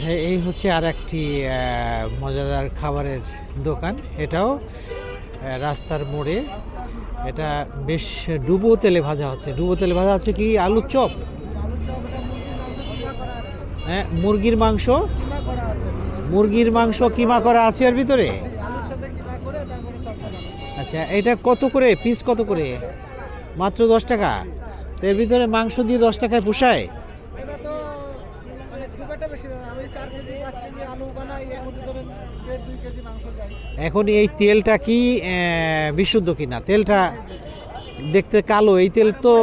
হ্যাঁ এই হচ্ছে আর একটি মজাদার খাবারের দোকান। এটাও রাস্তার মোড়ে। এটা বেশ ডুবো তেলে ভাজা হচ্ছে। ডুবো তেলে ভাজা হচ্ছে কি? আলুর চপ। হ্যাঁ মুরগির মাংস। মুরগির মাংস কিমা করা আছে এর ভিতরে? আচ্ছা এটা কত করে? পিস কত করে? মাত্র দশ টাকা। তো এর ভিতরে মাংস দিয়ে দশ টাকায় পোষায় এটা তো মানে খুব একটা বেশি আমি চার কেজি পাঁচ কেজি আলু বানাই এর মধ্যে ধরেন দেড় দুই কেজি মাংস চাই। এখন এই তেলটা কি বিশুদ্ধ কিনা? তেলটা দেখতে কালো এই তেল তো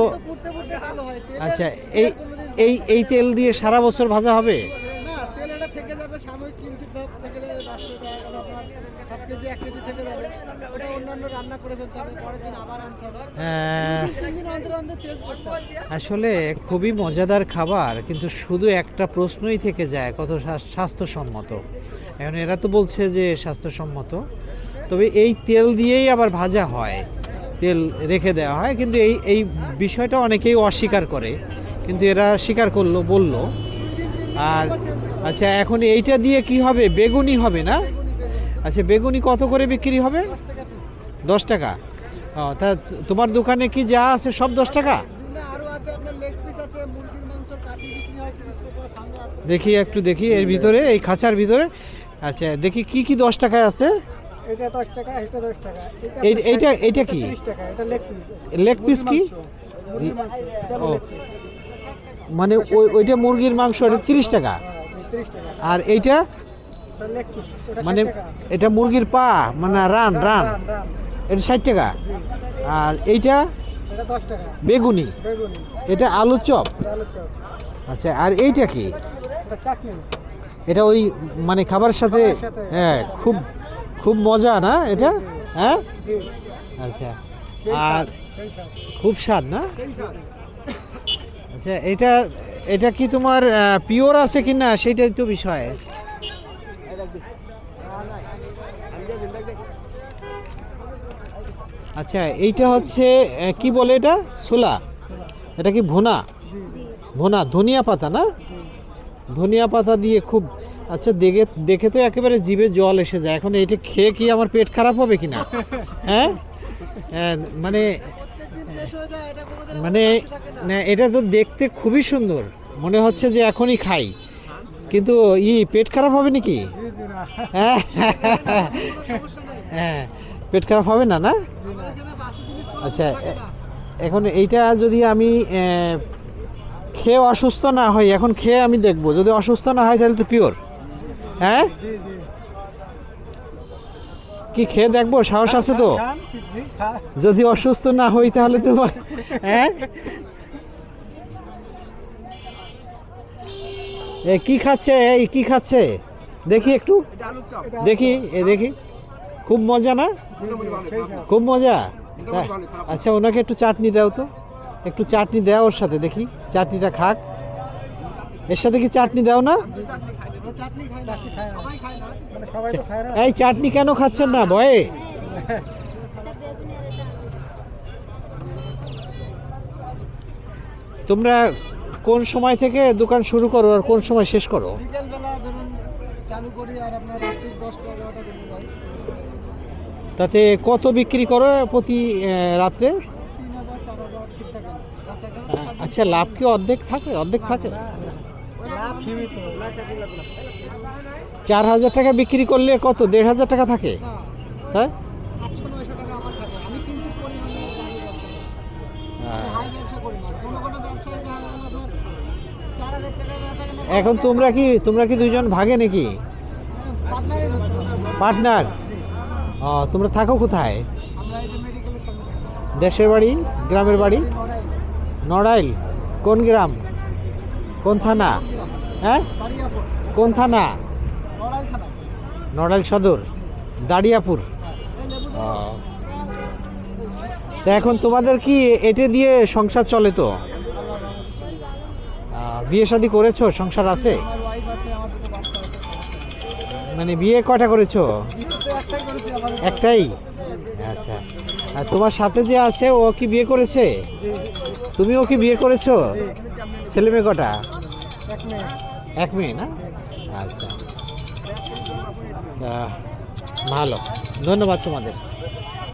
আচ্ছা এই এই এই তেল দিয়ে সারা বছর ভাজা হবে? এটা থেকে যাবে সাময়িক কিঞ্চিত ভাব থেকে যাবে লাস্টে দেখা গেল আপনার কেজি এক কেজি থেকে যাবে। ওটা অন্যান্য রান্না করে ফেলতে হবে পরের দিন আবার আনতে হবে। তিন দিন অন্তর অন্তর চেঞ্জ করতে হবে। আসলে খুবই মজাদার খাবার কিন্তু শুধু একটা প্রশ্নই থেকে যায় কত স্বাস্থ্যসম্মত। এখন এরা তো বলছে যে স্বাস্থ্যসম্মত তবে এই তেল দিয়েই আবার ভাজা হয়। তেল রেখে দেওয়া হয় কিন্তু এই এই বিষয়টা অনেকেই অস্বীকার করে কিন্তু এরা স্বীকার করল বলল। আর আচ্ছা এখন এইটা দিয়ে কি হবে? বেগুনি হবে না? আচ্ছা বেগুনি কত করে বিক্রি হবে? দশ টাকা। ও তা তোমার দোকানে কি যা আছে সব দশ টাকা? দেখি একটু দেখি এর ভিতরে এই খাঁচার ভিতরে। আচ্ছা দেখি কি কি দশ টাকায় আছে? এটা টাকা টাকা। কি? তিরিশ টাকা এটা লেগ পিস। লেগ পিস কি? ও মানে ওই ওইটা মুরগির মাংস এটা তিরিশ টাকা। আর এইটা? ওটা মানে এটা মুরগির পা মানে রান রান রান। এটা ষাট টাকা। আর এইটা? বেগুনি। এটা আলু চপ? আচ্ছা আর এইটা কি? এটা ওই মানে খাবারের সাথে হ্যাঁ খুব খুব মজা না এটা? হ্যাঁ? আচ্ছা। আর খুব স্বাদ না? আচ্ছা এটা এটা কি তোমার পিওর আছে কি না? সেটাই তো বিষয়। আচ্ছা এইটা হচ্ছে কি বলে এটা? ছোলা। এটা কি ভুনা? জি ধনিয়া পাতা না? ধনিয়া পাতা দিয়ে খুব আচ্ছা দেখে দেখে তো একেবারে জিভে জল এসে যায়। এখন এটা খেয়ে কি আমার পেট খারাপ হবে কি না? হ্যাঁ, মানে মানে না। এটা তো দেখতে খুবই সুন্দর। মনে হচ্ছে যে এখনই খাই। কিন্তু ই পেট খারাপ হবে নাকি? জি জি না হ্যাঁ। কোনো সমস্যা নেই হ্যাঁ পেট খারাপ হবে না না? আচ্ছা। এখন এইটা যদি আমি খেয়ে অসুস্থ না হই এখন খেয়ে আমি দেখব। যদি অসুস্থ না হয় তাহলে তো পিওর হ্যাঁ? জি জি। কি খেয়ে দেখব? সাহস আছে তো? যদি অসুস্থ না হই তাহলে তো হ্যাঁ? এ, কি খাচ্ছে? এই, কি খাচ্ছে? দেখি একটু। দেখি, এ, দেখি। খুব মজা না? খুব মজা? আচ্ছা ওনাকে একটু চাটনি দাও তো। একটু চাটনি দাও ওর সাথে, দেখি। চাটনিটা খাক। এর সাথে কি চাটনি দাও না? মানে সবাই তো খায় না। এই চাটনি কেন খাচ্ছেন না ভয়ে? তোমরা কোন সময় থেকে দোকান শুরু করো আর কোন সময় শেষ করো? চালু করি আর আপনার দশটা এগারোটা বেজে যায়। তাতে কত বিক্রি করো প্রতি রাত্রে? আচ্ছা লাভ কি অর্ধেক থাকে? অর্ধেক থাকে? চার হাজার টাকা বিক্রি করলে কত? দেড় হাজার টাকা থাকে? হ্যাঁ। এখন তোমরা কি তোমরা কি দুইজন ভাগে নাকি। পার্টনার? ও তোমরা থাকো কোথায়। দেশের বাড়ি? গ্রামের বাড়ি? নড়াইল। কোন গ্রাম? কোন থানা? হ্যাঁ? কোন থানা? নড়াইল সদর। দাড়িয়াপুর। হ্যাঁ। তা এখন তোমাদের কি এটে দিয়ে সংসার চলে তো? বিয়ে শাদি করেছ? সংসার আছে। মানে বিয়ে কটা করেছ? একটাই আচ্ছা। আর তোমার সাথে যে আছে ও কি বিয়ে করেছে। তুমিও কি বিয়ে করেছ? ছেলে মেয়ে কটা? এক মেয়ে না? আচ্ছা। ভালো। ধন্যবাদ তোমাদের।